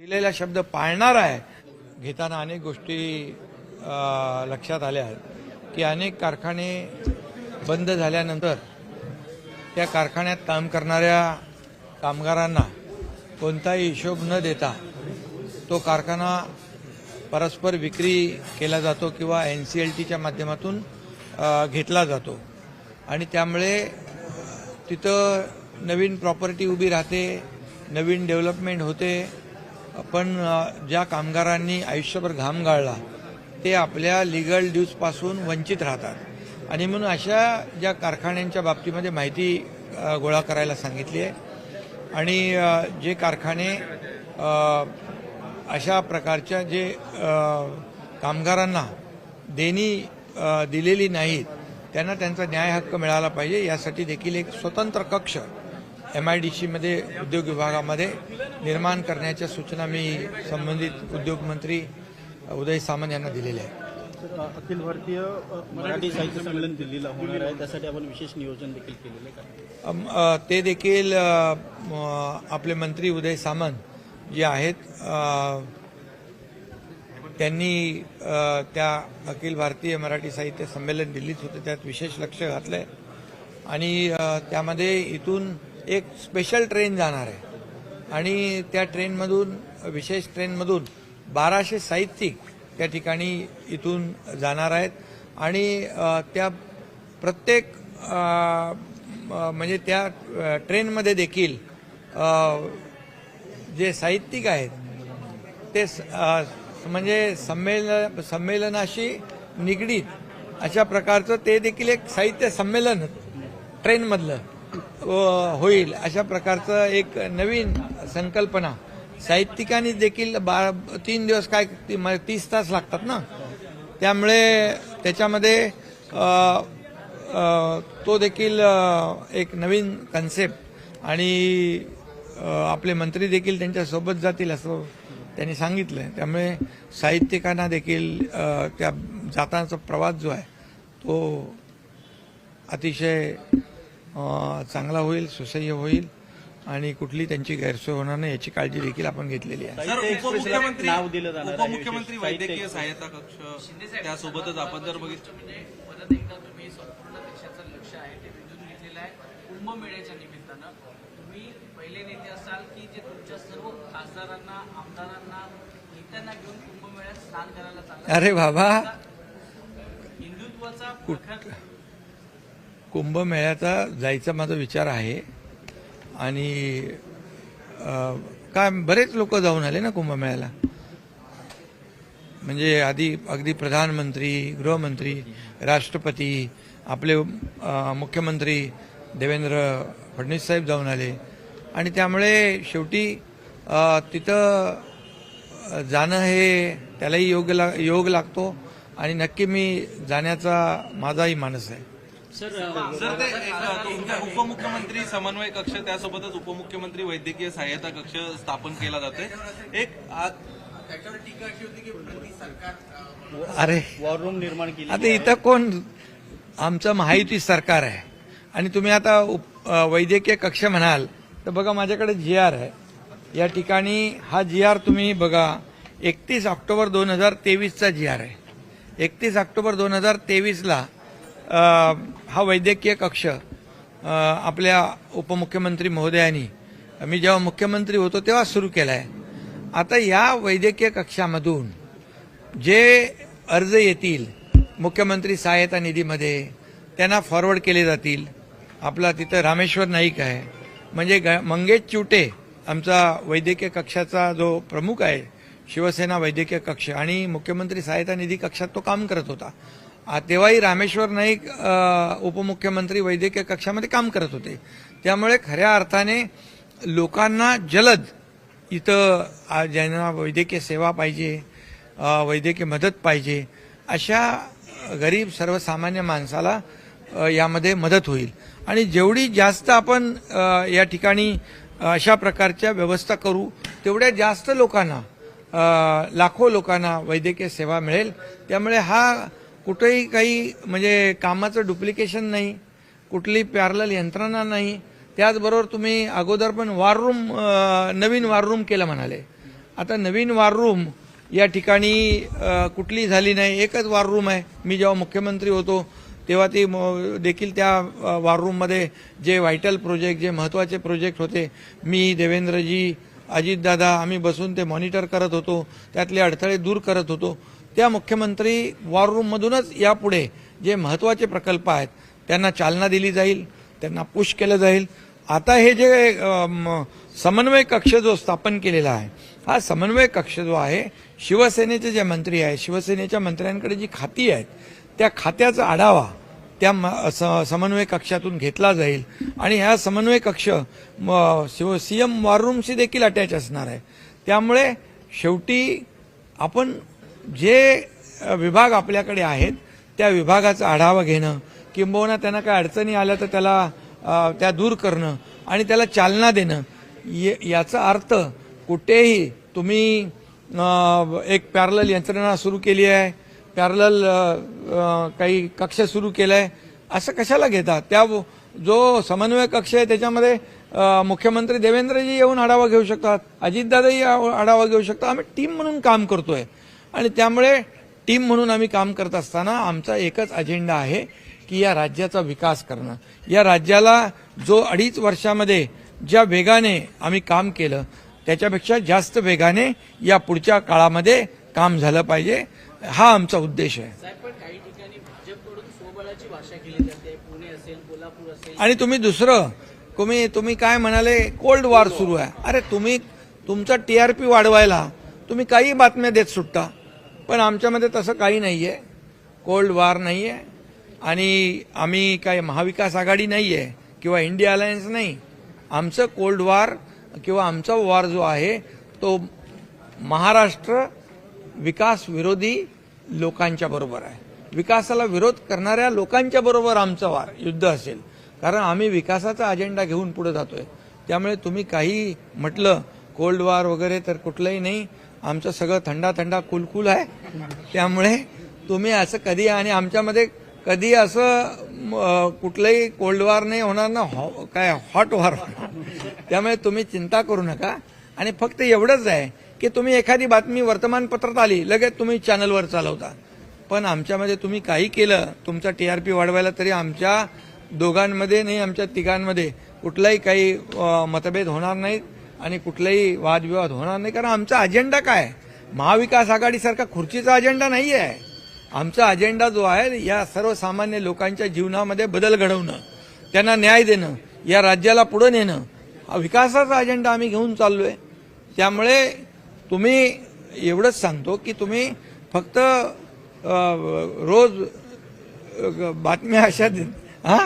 दिलेला शब्द पाळणार आहे. घेताना अनेक गोष्टी लक्षात आल्या आहेत की अनेक कारखाने बंद झाल्यानंतर त्या कारखान्यात काम करणाऱ्या कामगारांना कोणताही हिशोब न देता तो कारखाना परस्पर विक्री केला जातो किंवा एन सी एल टीच्या माध्यमातून घेतला जातो. आणि त्यामुळे तिथं नवीन प्रॉपर्टी उभी राहते नवीन डेव्हलपमेंट होते. पण ज्या कामगारांनी आयुष्यभर घाम गाळला ते आपल्या लिगल ड्यूजपासून वंचित राहतात. आणि म्हणून अशा ज्या कारखान्यांच्या बाबतीमध्ये माहिती गोळा करायला सांगितली आहे. आणि जे कारखाने अशा प्रकारच्या जे कामगारांना देणी दिलेली नाहीत त्यांना त्यांचा न्याय हक्क मिळाला पाहिजे यासाठी देखील एक स्वतंत्र कक्ष एम आय डी सीमध्ये उद्योग विभागामध्ये निर्माण करण्याच्या सूचना मी संबंधित उद्योग मंत्री उदय सामंत यांना दिलेल्या आहेत. अखिल भारतीय मराठी साहित्य संमेलन दिल्लीला होणार आहे. त्यासाठी आपण विशेष नियोजन देखील केलेलं आहे ते देखील आपले मंत्री उदय सामंत जे आहेत त्यांनी त्या अखिल भारतीय मराठी साहित्य संमेलन दिल्लीत होते. त्यात विशेष लक्ष घातलंय. आणि अ, त्यामध्ये इथून एक स्पेशल ट्रेन जाणार आहे. आणि त्या ट्रेनमधून विशेष ट्रेनमधून बाराशे साहित्यिक त्या ठिकाणी इथून जाणार आहेत. आणि त्या प्रत्येक म्हणजे त्या ट्रेनमध्ये देखील जे साहित्यिक आहेत ते स- म्हणजे संमेलन संमेलनाशी निगडीत अशा प्रकारचं ते देखील एक साहित्य संमेलन ट्रेनमधलं होईल अशा प्रकारचं एक नवीन संकल्पना. साहित्यिकांनी देखील बा तीन दिवस काय ती- म- तीस तास लागतात ना? त्यामुळे त्याच्यामध्ये तो देखील एक नवीन कन्सेप्ट आणि आपले मंत्री देखील त्यांच्यासोबत जातील असं त्यांनी सांगितलं आहे त्यामुळे साहित्यिकांना देखील त्या जातानाचा प्रवास जो आहे तो अतिशय चांगला होईल सुसह्य होईल आणि कुठली त्यांची गैरसोय होणार नाही याची काळजी देखील आपण घेतलेली आहे. उपमुख्यमंत्री नाव दिलं जाणार आहे उपमुख्यमंत्री वैद्यकीय सहायता कक्ष त्यासोबतच आपण जर बघितलं म्हणजे परत एकदा तुम्ही संपूर्ण देशाचं लक्ष आहे ते वेधून घेतलेलं आहे. कुंभमेळ्याच्या निमित्तानं तुम्ही पहिले नेते असाल की जे तुमच्या सर्व खासदारांना आमदारांना नेत्यांना घेऊन कुंभमेळ्यात स्नान करायला चालला? अरे बाबा! हिंदुत्वाचा कुंभमेळ्याचा जायचा माझा विचार आहे. आणि काय बरेच लोक जाऊन आले ना कुंभमेळ्याला. म्हणजे आधी अगदी प्रधानमंत्री गृहमंत्री राष्ट्रपती आपले मुख्यमंत्री देवेंद्र फडणवीस साहेब जाऊन आले. आणि त्यामुळे शेवटी तिथं जाणं हे त्यालाही योग ला योग लागतो. आणि नक्की मी जाण्याचा माझाही मानस आहे. सर ते एक तुमच्या उपमुख्यमंत्री समन्वय कक्ष त्यासोबतच उपमुख्यमंत्री वैद्यकीय सहायता कक्ष स्थापन केला जातोय. एक आ- अरे वॉर रूम निर्माण केली आता इथं कोण? आमचं महायुती सरकार आहे. आणि तुम्ही आता वैद्यकीय कक्ष म्हणाल तर बघा माझ्याकडे जी आर आहे. या ठिकाणी हा जी आर तुम्ही बघा एकतीस ऑक्टोबर दोन हजार तेवीसचा जी आर आहे. एकतीस ऑक्टोबर दोन हजार तेवीसला हा वैद्यकीय कक्ष आपल्या उपमुख्यमंत्री महोदयांनी मी जेव्हा मुख्यमंत्री होतो तेव्हा सुरू केला आहे आता या वैद्यकीय कक्षामधून जे अर्ज येतील मुख्यमंत्री सहायता निधीमध्ये त्यांना फॉरवर्ड केले जातील. आपला तिथं रामेश्वर नाईक आहे. म्हणजे ग मंगेश चिवटे आमचा वैद्यकीय कक्षाचा जो प्रमुख आहे शिवसेना वैद्यकीय कक्ष आणि मुख्यमंत्री सहायता निधी कक्षात तो काम करत होता. तेव्हाही रामेश्वर नाईक उपमुख्यमंत्री वैद्यकीय कक्षामध्ये काम करत होते. त्यामुळे खऱ्या अर्थाने लोकांना जलद इथं ज्यांना वैद्यकीय सेवा पाहिजे वैद्यकीय मदत पाहिजे अशा गरीब सर्वसामान्य माणसाला यामध्ये मदत होईल. आणि जेवढी जास्त आपण या ठिकाणी अशा प्रकारच्या व्यवस्था करू तेवढ्या जास्त लोकांना लाखो लोकांना वैद्यकीय सेवा मिळेल. त्यामुळे हा कुठेही काही म्हणजे कामाचं डुप्लिकेशन नाही कुठली पॅरल यंत्रणा नाही त्याचबरोबर तुम्ही अगोदर पण वाररूम नवीन वाररूम केलं म्हणाले. आता नवीन वाररूम या ठिकाणी कुठली झाली नाही एकच वाररूम आहे. मी जेव्हा मुख्यमंत्री होतो तेव्हा ती म- देखील त्या वाररूममध्ये जे व्हायटल प्रोजेक्ट जे महत्त्वाचे प्रोजेक्ट होते मी देवेंद्रजी अजितदादा आम्ही बसून ते मॉनिटर करत होतो. त्यातले अडथळे दूर करत होतो. त्या मुख्यमंत्री वॉर रूममधूनच यापुढे जे महत्त्वाचे प्रकल्प आहेत त्यांना चालना दिली जाईल त्यांना पुश केलं जाईल. आता हे जे समन्वय कक्ष जो स्थापन केलेला आहे हा समन्वय कक्ष जो आहे शिवसेनेचे जे मंत्री आहेत शिवसेनेच्या मंत्र्यांकडे जी खाती आहेत त्या खात्याचा आढावा त्या म- स- समन्वय कक्षातून घेतला जाईल. आणि ह्या समन्वय कक्ष म- शिव सीएम वॉर रूमशी देखील अटॅच असणार आहे. त्यामुळे शेवटी आपण जे विभाग आपल्याकडे आहेत त्या विभागाचा आढावा घेणं किंबहुना त्यांना काय अडचणी आल्या तर त्याला त्या दूर करणं आणि त्याला चालना देणं ये- याचा अर्थ कुठेही तुम्ही एक पॅरल यंत्रणा सुरू केली आहे पॅरल काही कक्ष सुरू केलाय असं कशाला घेतात? त्या जो समन्वय कक्ष आहे त्याच्यामध्ये मुख्यमंत्री देवेंद्रजी येऊन आढावा घेऊ शकतात अजितदादाही आढावा घेऊ शकतात आम्ही टीम म्हणून काम करतोय. आणि त्यामुळे टीम म्हणून आम्ही काम करत असताना आमचा एकच अजेंडा आहे की या राज्याचा विकास करणं. या राज्याला जो अडीच वर्षामध्ये ज्या वेगाने आम्ही काम केलं त्याच्यापेक्षा जास्त वेगाने या पुढच्या काळामध्ये काम झालं पाहिजे हा आमचा उद्देश आहे. आणि तुम्ही दुसरं तुम्ही तुम्ही काय म्हणाले कोल्ड वॉर सुरू आहे. अरे तुम्ही तुमचा टीआरपी वाढवायला तुम्ही काही बातम्या देत सुटता. पण आमच्यामध्ये तसं काही नाही आहे कोल्ड वॉर नाही आहे आणि आम्ही काय महाविकास आघाडी नाही आहे किंवा इंडिया अलायन्स नाही. आमचं कोल्ड वॉर किंवा आमचा वॉर जो आहे तो महाराष्ट्र विकास विरोधी लोकांच्या बरोबर आहे. विकासाला विरोध करणाऱ्या लोकांच्या बरोबर आमचं वार युद्ध असेल. कारण आम्ही विकासाचा अजेंडा घेऊन पुढे जातोय. त्यामुळे तुम्ही काही म्हटलं कोल्ड वॉर वगैरे तर कुठलंही नाही आमचं सगळं थंडा थंडा कुलकुल आहे. त्यामुळे तुम्ही असं कधी आणि आमच्यामध्ये कधी असं कुठलंही कोल्ड वॉर नाही होणार ना हॉ- काय हॉट वॉर त्यामुळे तुम्ही चिंता करू नका. आणि फक्त एवढंच आहे की तुम्ही एखादी बातमी वर्तमानपत्रात आली लगेच तुम्ही चॅनलवर चालवता. पण आमच्यामध्ये तुम्ही काही केलं तुमचा टी आर पी वाढवायला तरी आमच्या दोघांमध्ये नाही आमच्या तिघांमध्ये कुठलाही काही मतभेद होणार नाहीत. आणि कुठलाही वादविवाद होणार नाही. कारण आमचा अजेंडा काय आहे? महाविकास आघाडीसारखा खुर्चीचा अजेंडा नाही आहे आमचा अजेंडा जो आहे या सर्वसामान्य लोकांच्या जीवनामध्ये बदल घडवणं त्यांना न्याय देणं या राज्याला पुढे नेणं हा विकासाचा अजेंडा आम्ही घेऊन चाललोय. त्यामुळे तुम्ही एवढंच सांगतो की तुम्ही फक्त रोज बातम्या अशा दे- हा?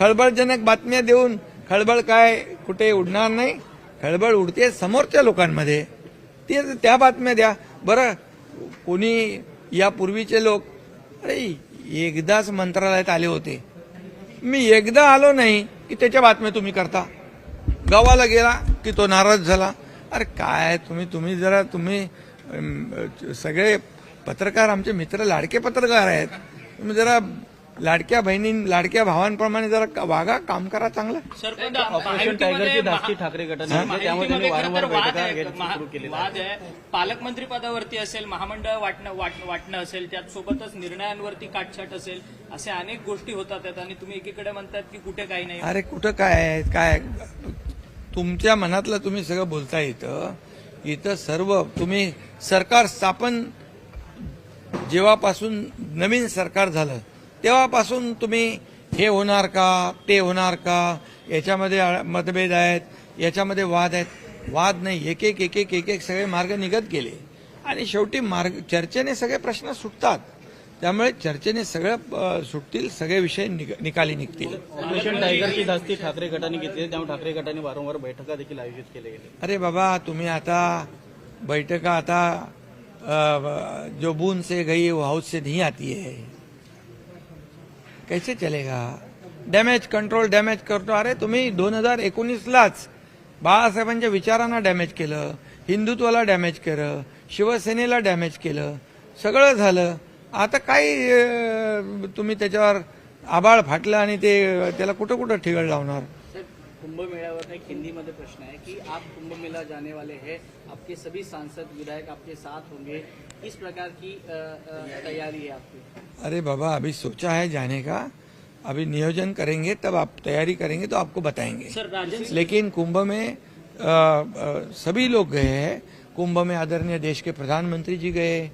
खळबळजनक बातम्या देऊन खळबळ काय कुठे उडणार नाही. खळबळ उडते समोरच्या लोकांमध्ये. ते त्या बातम्या द्या. बरं कोणी यापूर्वीचे लोक अरे एकदाच मंत्रालयात आले होते. मी एकदा आलो नाही की त्याच्या बातम्या तुम्ही करता. गावाला गेला की तो नाराज झाला. अरे काय तुम्ही तुम्ही जरा तुम्ही सगळे पत्रकार आमचे मित्र लाडके पत्रकार आहेत. तुम्ही जरा लाडक्या बहिणी लाडक्या भावांप्रमाणे जरा का- वागा काम करा चांगलं. सर पण ऑपरेशन टायगरची धास्ती ठाकरे गटाने घेतली त्यामुळे त्यांनी वारंवार बैठका घ्यायला सुरू केलेल्या वाद आहे. पालकमंत्री पदावरती असेल महामंडळ वाटणं वाट- वाटणं असेल त्यात सोबतच निर्णयांवरती काटछाट असेल असे अनेक गोष्टी होतात आणि तुम्ही एकीकडे म्हणतात की कुठे काही नाही. अरे कुठं काय आहे? काय तुमच्या मनातलं तुम्ही सगळं बोलता इथं. इथं सर्व तुम्ही सरकार स्थापन जेव्हापासून नवीन सरकार झालं तेव्हापासून तुम्ही हे होणार का ते होणार का? याच्यामध्ये मतभेद आहेत याच्यामध्ये वाद आहेत. वाद नाही एक एक एक एक एक एक सगळे मार्ग निघत गेले. आणि शेवटी मार्ग चर्चेने सगळे प्रश्न सुटतात. त्यामुळे चर्चेने सगळं सुटतील सगळे विषय निकाली निघतील. ऑपरेशन टायगरची धास्ती ठाकरे गटाने घेतली त्यामुळे ठाकरे गटाने वारंवार बैठका देखील आयोजित केल्या गेल्या अरे बाबा तुम्ही आता बैठका आता जो बूंद से गई वो हाउस से नहीं आती है. कैसे चलेगा? डॅमेज कंट्रोल डॅमेज करतो. अरे तुम्ही दोन हजार एकोणीसलाच बाळासाहेबांच्या विचारांना डॅमेज केलं हिंदुत्वाला डॅमेज केलं शिवसेनेला डॅमेज केलं सगळं झालं. आता काही तुम्ही त्याच्यावर आबाळ फाटलं आणि ते त्याला कुठं कुठं ठिगळ लावणार? कुंभमेळ्यावर एक हिंदीमध्ये प्रश्न आहे की आप कुंभमेला जाने वाले हैं. आपके सभी सांसद विधायक आपके साथ होंगे. किस प्रकार की तैयारी है आपकी? अरे बाबा अभी सोचा है जाने का। अभी नियोजन करेंगे तब आप तैयारी करेंगे तो आपको बताएँगे। सर लेकिन कुंभ में अ, अ, सभी लोग गए हैं। कुंभ में आदरणीय देश के प्रधानमंत्री जी गए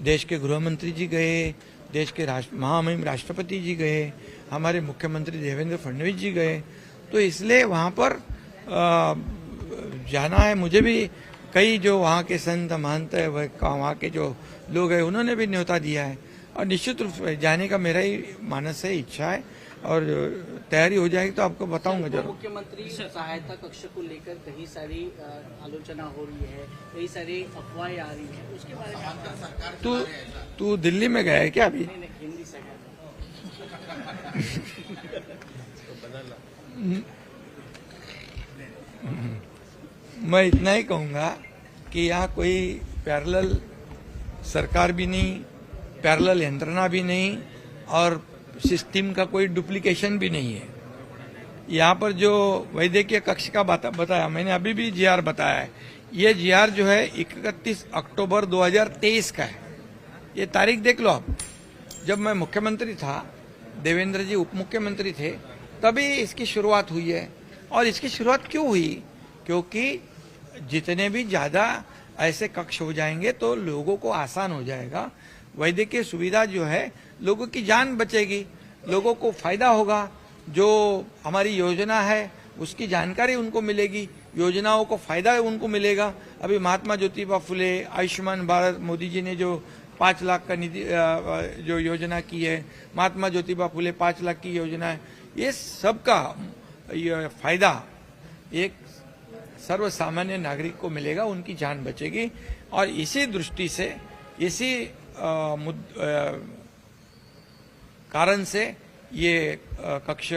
देश के गृह मंत्री जी गए देश के राष्ट्र महामहिम राष्ट्रपति जी गए हमारे मुख्यमंत्री देवेंद्र फडणवीस जी गए। तो इसलिए वहाँ पर अ, जाना है मुझे भी कई जो वहाँ के संत महंत है वह- वहाँ के जो लोग हैं उन्होंने भी न्योता दिया है। और निश्चित रूप से जाने का मेरा ही मानस है इच्छा है और तैयारी हो जाएगी तो आपको बताऊँगा ज़रूर। मुख्यमंत्री सहायता कक्ष को लेकर कई सारी आलोचना हो रही है कई सारी अफवाहें आ रही है उसके बारे में तू तू दिल्ली में गया है क्या अभी? नहीं, नहीं, हिंदी से। मैं इतना ही कहूँगा कि यहाँ कोई पैरेलल सरकार भी नहीं पैरेलल यंत्रणा भी नहीं और सिस्टम का कोई डुप्लीकेशन भी नहीं है। यहाँ पर जो वैद्यकीय कक्ष का बात- बताया, मैंने अभी भी जीआर बताया है। ये जीआर जो है, इकतीस अक्टूबर 2023 का है। ये तारीख देख लो आप। जब मैं मुख्यमंत्री था, देवेंद्र जी उप मुख्यमंत्री थे, तभी इसकी शुरुआत हुई है। और इसकी शुरुआत क्यों हुई? क्योंकि जितने भी ज़्यादा ऐसे कक्ष हो जाएँगे तो लोगों को आसान हो जाएगा। वैद्यकीय सुविधा जो है, लोगों की जान बचेगी, लोगों को फ़ायदा होगा। जो हमारी योजना है, उसकी जानकारी उनको मिलेगी, योजनाओं को फ़ायदा उनको मिलेगा। अभी महात्मा ज्योतिबा फुले, आयुष्मान भारत, मोदी जी ने जो पाँच लाख का निधि जो योजना की है, महात्मा ज्योतिबा फुले पाँच लाख की योजना है, ये सबका फ़ायदा, एक सर्व सामान्य नागरिक को मिलेगा उनकी जान बचेगी। और इसी दृष्टि से इसी मुद- कारण से ये कक्ष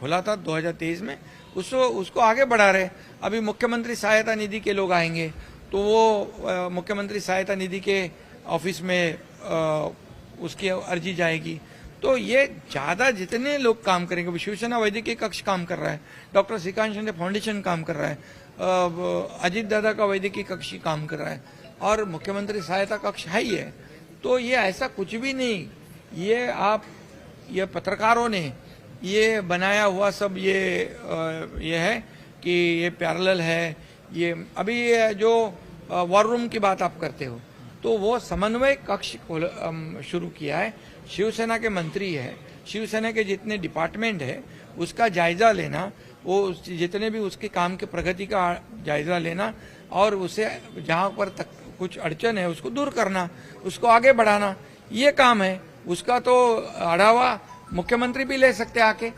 खुला था 2023 में। उसको उसको आगे बढ़ा रहे। अभी मुख्यमंत्री सहायता निधि के लोग आएँगे। तो वो मुख्यमंत्री सहायता निधि के ऑफ़िस में अ, उसकी अर्जी जाएगी। तो ये ज़्यादा जितने लोग काम करेंगे शिवसेना वैद्यकीय कक्ष काम कर रहा है, डॉक्टर श्रीकांत शिंदे फाउंडेशन काम कर रहा है अजीत दादा का वैद्यकीय कक्ष काम कर रहा है, और मुख्यमंत्री सहायता कक्ष है ही है। तो ये ऐसा कुछ भी नहीं, ये आप, ये पत्रकारों ने ये बनाया हुआ सब ये ये है कि ये पैरेलल है, ये, अभी ये जो वॉर रूम की बात आप करते हो तो वो समन्वय कक्ष शुरू किया है। शिवसेना के मंत्री है। शिवसेना के जितने डिपार्टमेंट है, उसका जायजा लेना, वो जितने भी उसके काम के प्रगति का जायजा लेना और उसे जहाँ पर तक कुछ अड़चन है, उसको दूर करना, उसको आगे बढ़ाना, ये काम है। उसका तो आढ़ावा मुख्यमंत्री भी ले सकते आके,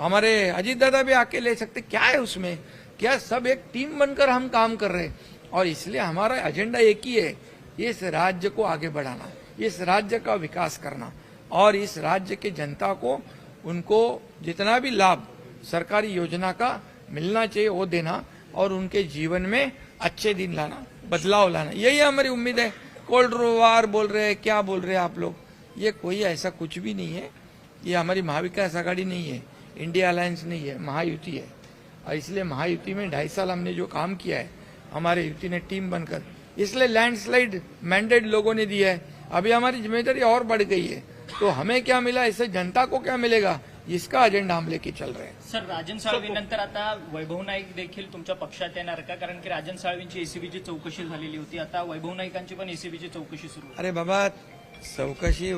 हमारे अजीत दादा भी आके ले सकते। क्या है उसमें? क्या सब एक टीम बनकर हम काम कर रहे हैं? और इसलिए हमारा एजेंडा एक ही है इस राज्य को आगे बढ़ाना, इस राज्य का विकास करना और इस राज्य के जनता को उनको जितना भी लाभ सरकारी योजना का मिलना चाहिए वो देना और उनके जीवन में अच्छे दिन लाना, बदलाव लाना। यही हमारी उम्मीद है। कोल्ड वार बोल रहे हैं, क्या बोल रहे हैं आप लोग? ये कोई ऐसा कुछ भी नहीं है। ये हमारी महाविकास आघाड़ी नहीं है, इंडिया अलायंस नहीं है, महायुति है। और इसलिए महायुति में ढाई साल हमने जो काम किया है, हमारे युति ने टीम बनकर इसलिए लैंडस्लाइड मैंडेट लोगों ने दिया है। अभी हमारी ज़िम्मेदारी और बढ़ गई है। तो हमें क्या मिला? इससे जनता को क्या मिलेगा? इसका एजेंडा हम लेके चल रहे हैं। सर राजन साळवीनंतर आता वैभव नाईक देखील तुमच्या पक्षा येणार का? कारण की राजन साळवींची एसीबीची चौकशी झालेली होती. आता वैभव नाईकांची एसीबी एसीबीची चौकशी सुरू अरे बाबा चौकशी